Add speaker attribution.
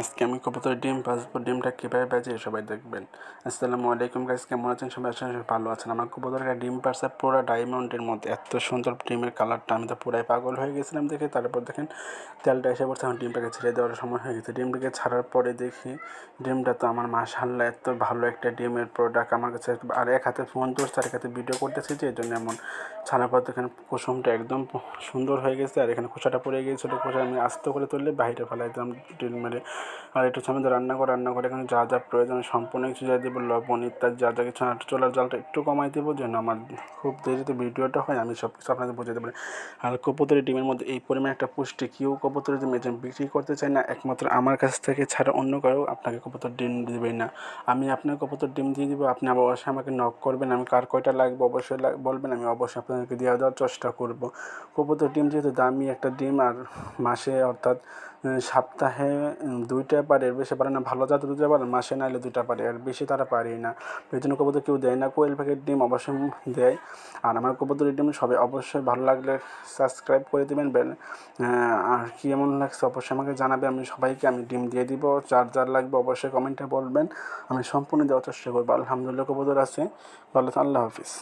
Speaker 1: আজকে আমি কবুতরের ডিম ভাজবো। ডিমটা কীভাবে বাজে সবাই দেখবেন। আসসালামু আলাইকুম গাইস কেমন আছেন? সবাই করি ভালো আছেন। আমার কবুতরের ডিম পারছে পুরো ডায়মন্ডের মধ্যে। এত সুন্দর ডিমের কালারটা আমি তো পুরাই পাগল হয়ে গেছিলাম দেখে। তারপর দেখেন, তেলটা এসে পড়ছে, আমার ডিমটাকে ছেড়ে দেওয়ার সময় হয়ে গেছে। ডিমটাকে ছাড়ার পরে দেখি, ডিমটা তো আমার মাশাল্লাহ এত ভালো একটা ডিমের প্রোডাক্ট আমার কাছে আর এক হাতে ফোন ধরছে আর এক হাতে ভিডিও করতেছি যে, এই জন্য এমন। ছাড়ার পর দেখেন, কুসুমটা একদম সুন্দর হয়ে গেছে। আর এখানে খোসাটা পড়ে গিয়েছিল। খোসা আমি আস্তে করে তুললে বাইরে ফেলাই দিলাম, ডিম মেরে। আর একটু সময় রান্না করে রান্না করে এখানে যা যা প্রয়োজন, সম্পূর্ণ কিছু যা দেবো, লবণ ইত্যাদি, যা যা কিছু চলার জালটা একটু কমাই দেবো, যেন আমার খুব দেরিতে ভিডিওটা হয়, আমি সব কিছু আপনাদের বুঝাতে পারি আর কবুতরি ডিমের মধ্যে এই পরিমাণ একটা পুষ্টি, কেউ কবুতরি ডিম এজেন্ট বিক্রি করতে চায় না, একমাত্র আমার কাছ থেকে ছাড়া অন্য কারও আপনাকে কবুতর ডিম দেবে না। আমি আপনার কবুতর ডিম দিয়ে দেবো, আপনি আবার অবশ্যই আমাকে নক করবেন, আমি কার কয়টা লাগবে অবশ্যই বলবেন, আমি অবশ্যই আপনাদেরকে দেওয়া দেওয়ার চেষ্টা করব। কবুতর ডিম যেহেতু দামি একটা ডিম, আর মাসে অর্থাৎ সপ্তাহে দুইটা পারে, এর বেশি পারে না, ভালো জাতের দুইটা পারে, মাসে নাইলে দুইটা পারে, আর বেশি তারা পারেই না। এই জন্য কবুতর কেউ দেয় না, কোয়েল প্যাকেট ডিম অবশ্যই দেয়। আর আমার কবুতরের ডিম সবাই অবশ্যই ভালো লাগলে সাবস্ক্রাইব করে দেবেন আর কেমন লাগছে অবশ্যই আমাকে জানাবে, আমি সবাইকে আমি ডিম দিয়ে দিব, যার যার লাগবে অবশ্যই কমেন্টে বলবেন, আমি সম্পূর্ণ দেওয়ার চেষ্টা করব। আলহামদুলিল্লাহ কবুতর আছে, ভালো আল্লাহ হাফিজ।